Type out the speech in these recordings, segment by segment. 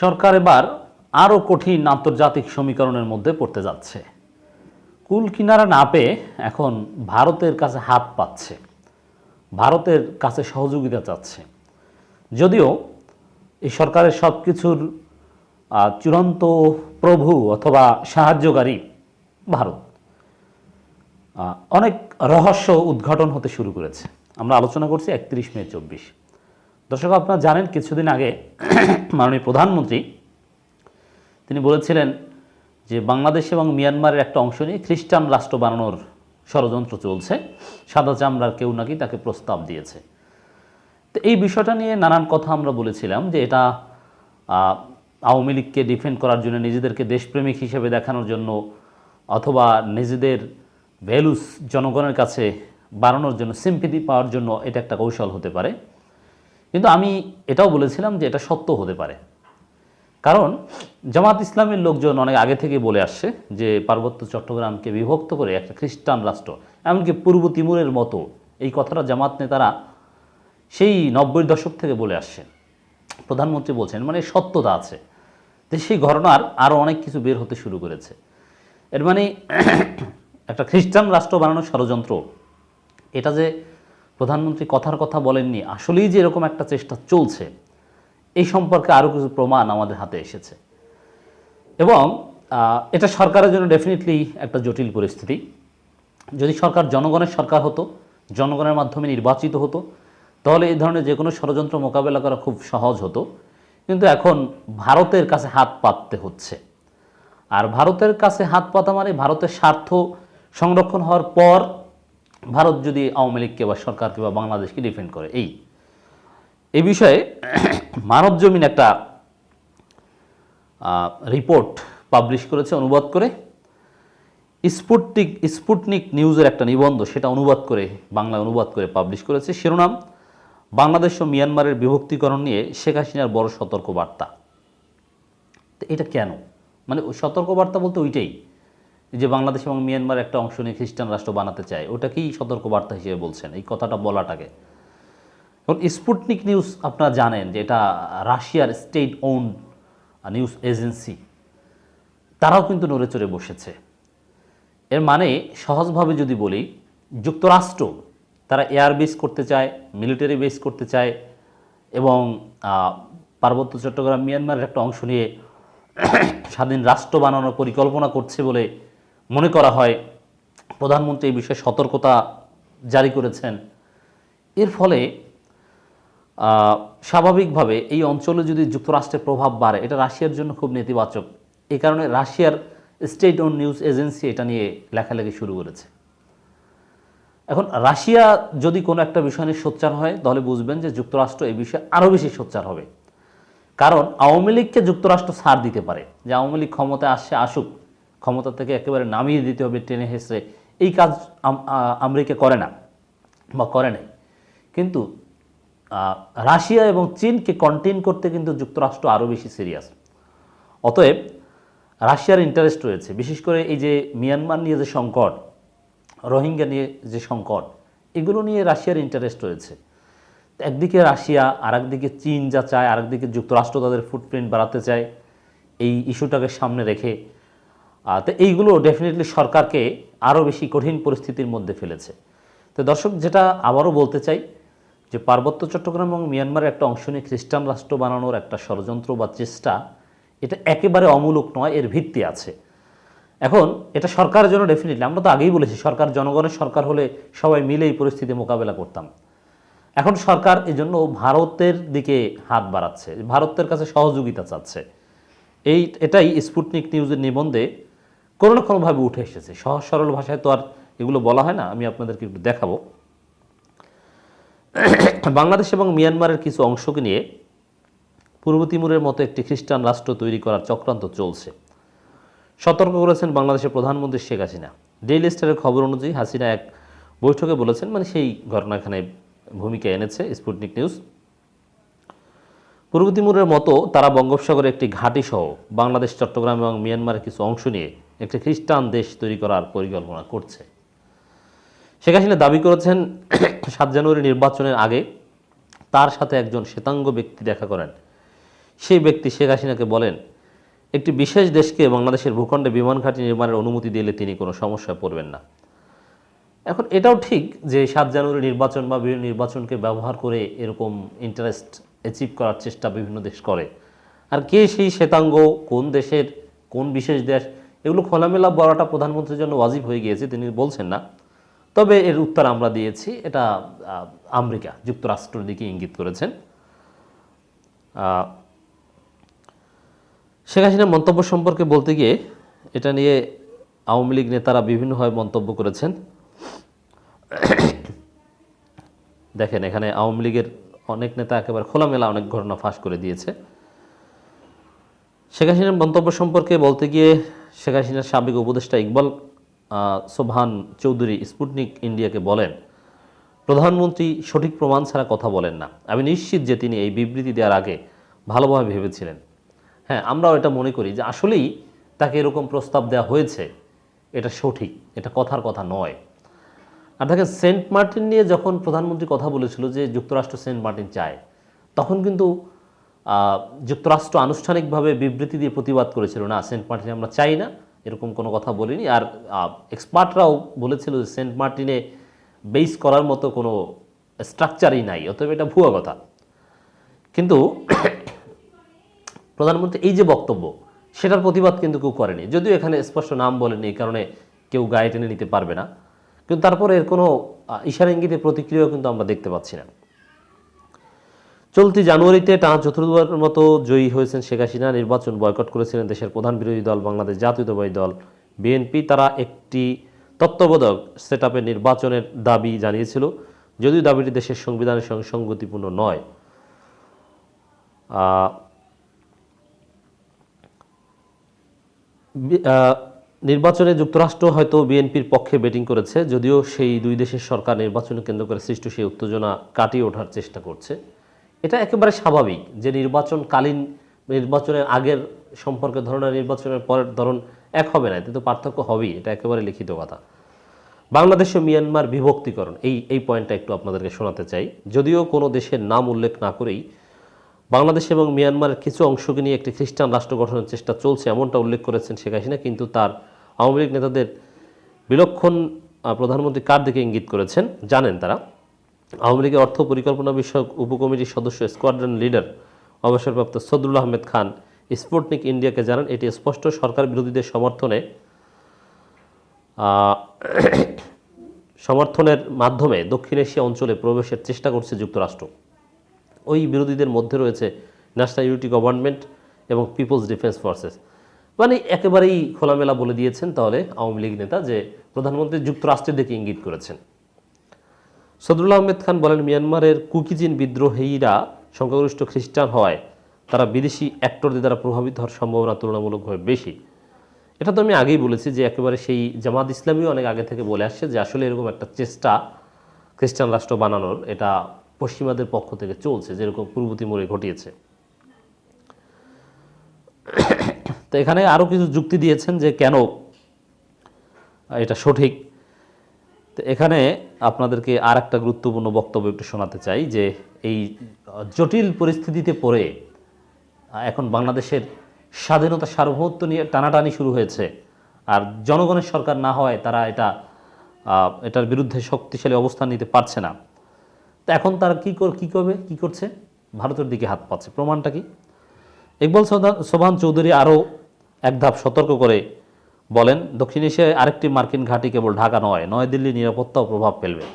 সরকার এবার আরও কঠিন আন্তর্জাতিক সমীকরণের মধ্যে পড়তে যাচ্ছে। কুল কিনারা না পেয়ে এখন ভারতের কাছে হাত পাচ্ছে। ভারতের কাছে সহযোগিতা চাচ্ছে। যদিও এই সরকারের সব কিছুর চূড়ান্ত প্রভু অথবা সাহায্যকারী ভারত। অনেক রহস্য উদ্ঘাটন হতে শুরু করেছে। আমরা আলোচনা করছি একত্রিশ মে চব্বিশ। দর্শক, আপনারা জানেন কিছুদিন আগে মাননীয় প্রধানমন্ত্রী, তিনি বলেছিলেন যে বাংলাদেশ এবং মিয়ানমারের একটা অংশ নিয়ে খ্রিস্টান রাষ্ট্র বানানোর ষড়যন্ত্র চলছে, সাদা চামড়ার কেউ নাকি তাকে প্রস্তাব দিয়েছে। তো এই বিষয়টা নিয়ে নানান কথা আমরা বলেছিলাম যে এটা আওয়ামী লীগকে ডিফেন্ড করার জন্য নিজেদেরকে দেশপ্রেমিক হিসেবে দেখানোর জন্য অথবা নিজেদের ভ্যালুস জনগণের কাছে বাড়ানোর জন্য সিম্পিতি পাওয়ার জন্য এটা একটা কৌশল হতে পারে। কিন্তু আমি এটাও বলেছিলাম যে এটা সত্য হতে পারে। কারণ জামাত ইসলামের লোকজন অনেক আগে থেকে বলে আসছে যে পার্বত্য চট্টগ্রামকে বিভক্ত করে একটা খ্রিস্টান রাষ্ট্র, এমনকি পূর্ব তিমুরের মতো এই কথাটা জামাত নেতারা সেই নব্বই দশক থেকে বলে আসছেন। প্রধানমন্ত্রী বলছেন মানে সত্যতা আছে। যে সেই ঘটনার আরও অনেক কিছু বের হতে শুরু করেছে। এর মানে একটা খ্রিস্টান রাষ্ট্র বানানোর ষড়যন্ত্র, এটা যে প্রধানমন্ত্রী কথার কথা বলেননি, আসলেই যে এরকম একটা চেষ্টা চলছে, এই সম্পর্কে আরও কিছু প্রমাণ আমাদের হাতে এসেছে। এবং এটা সরকারের জন্য ডেফিনেটলি একটা জটিল পরিস্থিতি। যদি সরকার জনগণের সরকার হতো, জনগণের মাধ্যমে নির্বাচিত হতো, তাহলে এই ধরনের যে কোনো ষড়যন্ত্র মোকাবেলা করা খুব সহজ হতো। কিন্তু এখন ভারতের কাছে হাত পাততে হচ্ছে। আর ভারতের কাছে হাত পাতা মানে ভারতের স্বার্থ সংরক্ষণ হওয়ার পর ভারত যদি আওয়ামী লীগকে বা সরকারকে বা বাংলাদেশকে ডিফেন্ড করে, এই এই বিষয়ে মানব জমিন একটা রিপোর্ট পাবলিশ করেছে, অনুবাদ করে। স্পুটনিক স্পুটনিক নিউজের একটা নিবন্ধ, সেটা অনুবাদ করে, বাংলায় অনুবাদ করে পাবলিশ করেছে। শিরোনাম, বাংলাদেশ ও মিয়ানমারের বিভক্তিকরণ নিয়ে শেখ হাসিনার বড় সতর্কবার্তা। তো এটা কেন? মানে সতর্কবার্তা বলতে ওইটাই। যে বাংলাদেশ এবং মিয়ানমার একটা অংশ নিয়ে খ্রিস্টান রাষ্ট্র বানাতে চায় ওটাকেই সতর্কবার্তা হিসেবে বলছেন? এই কথাটা বলাটাকে। এখন স্পুটনিক নিউজ আপনারা জানেন যে এটা রাশিয়ার স্টেট ওন নিউজ এজেন্সি, তারাও কিন্তু নড়ে চড়ে বসেছে। এর মানে সহজভাবে যদি বলি, যুক্তরাষ্ট্র তারা এয়ার বেস করতে চায়, মিলিটারি বেস করতে চায় এবং পার্বত্য চট্টগ্রাম, মিয়ানমারের একটা অংশ নিয়ে স্বাধীন রাষ্ট্র বানানোর পরিকল্পনা করছে বলে মনে করা হয় প্রধানমন্ত্রী এই বিষয়ে সতর্কতা জারি করেছেন। এর ফলে স্বাভাবিকভাবে এই অঞ্চলে যদি যুক্তরাষ্ট্রের প্রভাব বাড়ে, এটা রাশিয়ার জন্য খুব নেতিবাচক। এই কারণে রাশিয়ার স্টেট ওন নিউজ এজেন্সি এটা নিয়ে লেখালেখি শুরু করেছে। এখন রাশিয়া যদি কোনো একটা বিষয় নিয়ে সোচ্চার হয়, তাহলে বুঝবেন যে যুক্তরাষ্ট্র এই বিষয়ে আরও বেশি সোচ্চার হবে। কারণ আওয়ামী লীগকে যুক্তরাষ্ট্র ছাড় দিতে পারে। যে আওয়ামী লীগ ক্ষমতায় আসছে, আসুক। ক্ষমতা থেকে একেবারে নামিয়ে দিতে হবে টেনে হেসড়ে। এই কাজ আম- আমেরিকা করে না বা করে নাই। কিন্তু রাশিয়া এবং চীনকে কন্টেন করতে কিন্তু যুক্তরাষ্ট্র আরও বেশি সিরিয়াস অতএব, রাশিয়ার ইন্টারেস্ট রয়েছে। বিশেষ করে এই যে মিয়ানমার নিয়ে যে সংকট, রোহিঙ্গা নিয়ে যে সংকট, এগুলো নিয়ে রাশিয়ার ইন্টারেস্ট রয়েছে। একদিকে রাশিয়া আর একদিকে চীন যা চায় আর একদিকে যুক্তরাষ্ট্র তাদের ফুটপ্রিন্ট বাড়াতে চায়। এই ইস্যুটাকে সামনে রেখে তো এইগুলো ডেফিনেটলি সরকারকে আরও বেশি কঠিন পরিস্থিতির মধ্যে ফেলেছে। তো দর্শক, যেটা আবারও বলতে চাই, যে পার্বত্য চট্টগ্রাম এবং মিয়ানমারের একটা অংশ নিয়ে খ্রিস্টান রাষ্ট্র বানানোর একটা ষড়যন্ত্র বা চেষ্টা, এটা একেবারে অমূলক নয়, এর ভিত্তি আছে। এখন এটা সরকারের জন্য ডেফিনেটলি আমরা তো আগেই বলেছি, সরকার জনগণের সরকার হলে সবাই মিলে এই পরিস্থিতি মোকাবেলা করতাম। এখন সরকার এই জন্য ভারতের দিকে হাত বাড়াচ্ছে, ভারতের কাছে সহযোগিতা চাচ্ছে। এই, এটাই স্পুটনিক নিউজের নিবন্ধে কোনো না কোনোভাবে উঠে এসেছে। সহজ সরল ভাষায় তো আর এগুলো বলা হয় না, আমি আপনাদেরকে একটু দেখাবো। বাংলাদেশ এবং মিয়ানমারের কিছু অংশকে নিয়ে পূর্ব তিমুরের মতো একটি খ্রিস্টান রাষ্ট্র তৈরি করার চক্রান্ত চলছে। সতর্ক করেছেন বাংলাদেশের প্রধানমন্ত্রী শেখ হাসিনা। ডেইলি স্টারের খবর অনুযায়ী হাসিনা এক বৈঠকে বলেছেন মানে সেই ঘটনা এখানে ভূমিকা এনেছে স্পুটনিক নিউজ। পূর্ব তিমুরের মতো তারা বঙ্গোপসাগরে একটি ঘাঁটি সহ বাংলাদেশ, চট্টগ্রাম এবং মিয়ানমারের কিছু অংশ নিয়ে একটি খ্রিস্টান দেশ তৈরি করার পরিকল্পনা করছে। শেখ হাসিনা দাবি করেছেন, সাত জানুয়ারি নির্বাচনের আগে তার সাথে একজন শ্বেতাঙ্গ ব্যক্তি দেখা করেন। সেই ব্যক্তি শেখ হাসিনাকে বলেন, একটি বিশেষ দেশকে বাংলাদেশের ভূখণ্ডে বিমান ঘাঁটি নির্মাণের অনুমতি দিলে তিনি কোনো সমস্যায় পড়বেন না। এখন এটাও ঠিক যে সাত জানুয়ারি নির্বাচন বা বিভিন্ন নির্বাচনকে ব্যবহার করে এরকম ইন্টারেস্ট অ্যাচিভ করার চেষ্টা বিভিন্ন দেশ করে। আর কে সেই শ্বেতাঙ্গ, কোন দেশের, কোন বিশেষ দেশ এগুলো খোলামেলা বলাটা প্রধানমন্ত্রীর জন্য ওয়াজিব হয়ে গিয়েছে, তিনি বলছেন না। তবে এর উত্তর আমরা দিয়েছি, এটা আমেরিকা যুক্তরাষ্ট্রের দিকে ইঙ্গিত করেছেন। শেখ হাসিনার মন্তব্য সম্পর্কে বলতে গিয়ে এটা নিয়ে আওয়ামী লীগ নেতারা বিভিন্নভাবে মন্তব্য করেছেন। দেখেন, এখানে আওয়ামী লীগের অনেক নেতা একেবারে খোলামেলা অনেক ঘটনা ফাঁস করে দিয়েছে। শেখ হাসিনার মন্তব্য সম্পর্কে বলতে গিয়ে শেখ হাসিনার সাবেক উপদেষ্টা ইকবাল সোভান চৌধুরী স্পুটনিক ইন্ডিয়াকে বলেন, প্রধানমন্ত্রী সঠিক প্রমাণ ছাড়া কথা বলেন না। আমি নিশ্চিত যে তিনি এই বিবৃতি দেওয়ার আগে ভালোভাবে ভেবেছিলেন। হ্যাঁ আমরাও এটা মনে করি যে আসলেই তাকে এরকম প্রস্তাব দেওয়া হয়েছে। এটা সঠিক, এটা কথার কথা নয়। আর দেখেন, সেন্ট মার্টিন নিয়ে যখন প্রধানমন্ত্রী কথা বলেছিল যে যুক্তরাষ্ট্র সেন্ট মার্টিন চায়, তখন কিন্তু যুক্তরাষ্ট্র আনুষ্ঠানিকভাবে বিবৃতি দিয়ে প্রতিবাদ করেছিল। না, সেন্ট মার্টিনে আমরা চাই না, এরকম কোনো কথা বলিনি। আর এক্সপার্টরাও বলেছিল যে সেন্ট মার্টিনে বেস করার মতো কোনো স্ট্রাকচারই নাই, অতএব এটা ভুয়া কথা। কিন্তু প্রধানমন্ত্রী এই যে বক্তব্য, সেটার প্রতিবাদ কিন্তু কেউ করেনি। যদিও এখানে স্পষ্ট নাম বলেনি এই কারণে কেউ গায়ে টেনে নিতে পারবে না। কিন্তু তারপরে এর কোনো ইশারা ইঙ্গিতে প্রতিক্রিয়াও কিন্তু আমরা দেখতে পাচ্ছি না। চলতি জানুয়ারিতে টানা চতুর্থবারের মতো জয়ী হয়েছেন শেখ হাসিনা। নির্বাচন বয়কট করেছিলেন দেশের প্রধান বিরোধী দল বাংলাদেশ জাতীয়তাবাদী দল বিএনপি। তারা একটি তত্ত্বাবধায়ক সেট নির্বাচনের দাবি জানিয়েছিল, যদিও দাবিটি দেশের সংবিধানের সঙ্গে সঙ্গতিপূর্ণ নয়। নির্বাচনে যুক্তরাষ্ট্র হয়তো বিএনপির পক্ষে ব্যাটিং করেছে, যদিও সেই দুই দেশের সরকার নির্বাচনে কেন্দ্র করে সৃষ্ট সেই উত্তেজনা কাটিয়ে ওঠার চেষ্টা করছে। এটা একেবারে স্বাভাবিক যে নির্বাচনকালীন, নির্বাচনের আগের সম্পর্কে ধরনের নির্বাচনের পরের ধরন এক হবে না, এতে তো পার্থক্য হবেই, এটা একেবারে লিখিত কথা। বাংলাদেশ ও মিয়ানমার বিভক্তিকরণ, এই এই পয়েন্টটা একটু আপনাদেরকে শোনাতে চাই। যদিও কোনো দেশের নাম উল্লেখ না করেই বাংলাদেশ এবং মিয়ানমারের কিছু অংশকে নিয়ে একটি খ্রিস্টান রাষ্ট্র গঠনের চেষ্টা চলছে, এমনটা উল্লেখ করেছেন শেখ হাসিনা, কিন্তু তার আওয়ামী লীগ নেতাদের বিলক্ষণ প্রধানমন্ত্রী কার দিকে ইঙ্গিত করেছেন জানেন তারা। আওয়ামী লীগের অর্থ পরিকল্পনা বিষয়ক উপকমিটির সদস্য, স্কোয়াড্রন লিডার অবসরপ্রাপ্ত সদরুল আহমেদ খান স্পুটনিক ইন্ডিয়াকে জানান, এটি স্পষ্ট সরকার বিরোধীদের সমর্থনে সমর্থনের মাধ্যমে দক্ষিণ এশিয়া অঞ্চলে প্রবেশের চেষ্টা করছে যুক্তরাষ্ট্র। ওই বিরোধীদের মধ্যে রয়েছে ন্যাশনাল ইউনিটি গভর্নমেন্ট এবং পিপলস ডিফেন্স ফোর্সেস। মানে একেবারেই খোলামেলা বলে দিয়েছেন তাহলে আওয়ামী লীগ নেতা যে প্রধানমন্ত্রী যুক্তরাষ্ট্রের দিকে ইঙ্গিত করেছেন। সদরুল আহমেদ খান বলেন, মিয়ানমারের কুকিজিন বিদ্রোহীরা সংখ্যাগরিষ্ঠ খ্রিস্টান হওয়ায় তারা বিদেশি অ্যাক্টরদের দ্বারা প্রভাবিত হওয়ার সম্ভাবনা তুলনামূলকভাবে বেশি। এটা তো আমি আগেই বলেছি যে একেবারে সেই জামাত ইসলামীও অনেক আগে থেকে বলে আসছে যে আসলে এরকম একটা চেষ্টা খ্রিস্টান রাষ্ট্র বানানোর এটা পশ্চিমাদের পক্ষ থেকে চলছে, যেরকম পূর্ব ঘটিয়েছে। তো এখানে আরও কিছু যুক্তি দিয়েছেন যে কেন এটা সঠিক। তো এখানে আপনাদেরকে আর একটা গুরুত্বপূর্ণ বক্তব্য একটু শোনাতে চাই যে এই জটিল পরিস্থিতিতে পড়ে এখন বাংলাদেশের স্বাধীনতা সার্বভৌমত্ব নিয়ে টানাটানি শুরু হয়েছে। আর জনগণের সরকার না হওয়ায় তারা এটা এটার বিরুদ্ধে শক্তিশালী অবস্থান নিতে পারছে না। তো এখন তারা কী কী করবে, কী করছে? ভারতের দিকে হাত পাচ্ছে। প্রমাণটা কি? ইকবাল সোবহান চৌধুরী আরও এক ধাপ সতর্ক করে বলেন দক্ষিণ এশিয়ায় আরেকটি মার্কিন ঘাঁটি কেবল ঢাকা নয় নয়াদিল্লির নিরাপত্তাও প্রভাব ফেলবে।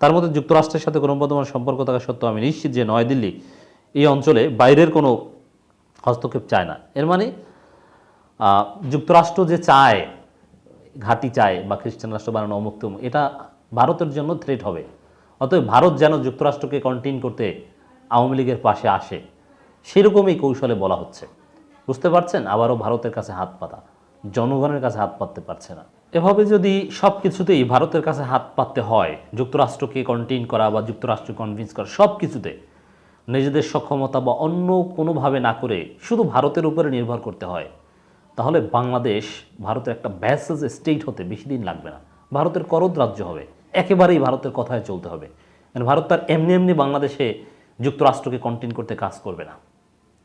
তার মধ্যে যুক্তরাষ্ট্রের সাথে ক্রমবর্ধমান সম্পর্ক থাকা সত্ত্বেও আমি নিশ্চিত যে নয়াদিল্লি এই অঞ্চলে বাইরের কোনো হস্তক্ষেপ চায় না। এর মানে যুক্তরাষ্ট্র যে চায় ঘাঁটি চায় বা খ্রিস্টান রাষ্ট্র বানানো অমুক তমুক, এটা ভারতের জন্য থ্রেট হবে। অতএব ভারত যেন যুক্তরাষ্ট্রকে কন্টিন করতে আওয়ামী লীগের পাশে আসে সেরকমই কৌশলে বলা হচ্ছে। বুঝতে পারছেন? আবারও ভারতের কাছে হাত পাতা। জনগণের কাছে হাত পাততে পারছে না। এভাবে যদি সব কিছুতেই ভারতের কাছে হাত পাততে হয়, যুক্তরাষ্ট্রকে কন্টিন করা বা যুক্তরাষ্ট্র কনভিন্স করা সব কিছুতে নিজেদের সক্ষমতা বা অন্য কোনোভাবে না করে শুধু ভারতের উপরে নির্ভর করতে হয়, তাহলে বাংলাদেশ ভারতের একটা ব্যাসেজ স্টেট হতে বেশি দিন লাগবে না। ভারতের করদ রাজ্য হবে, একেবারেই ভারতের কথায় চলতে হবে। মানে ভারত তার এমনি এমনি বাংলাদেশে যুক্তরাষ্ট্রকে কন্টেন করতে কাজ করবে না।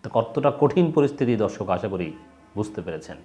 তো কতটা কঠিন পরিস্থিতি দর্শক আশা করি বুঝতে পেরেছেন।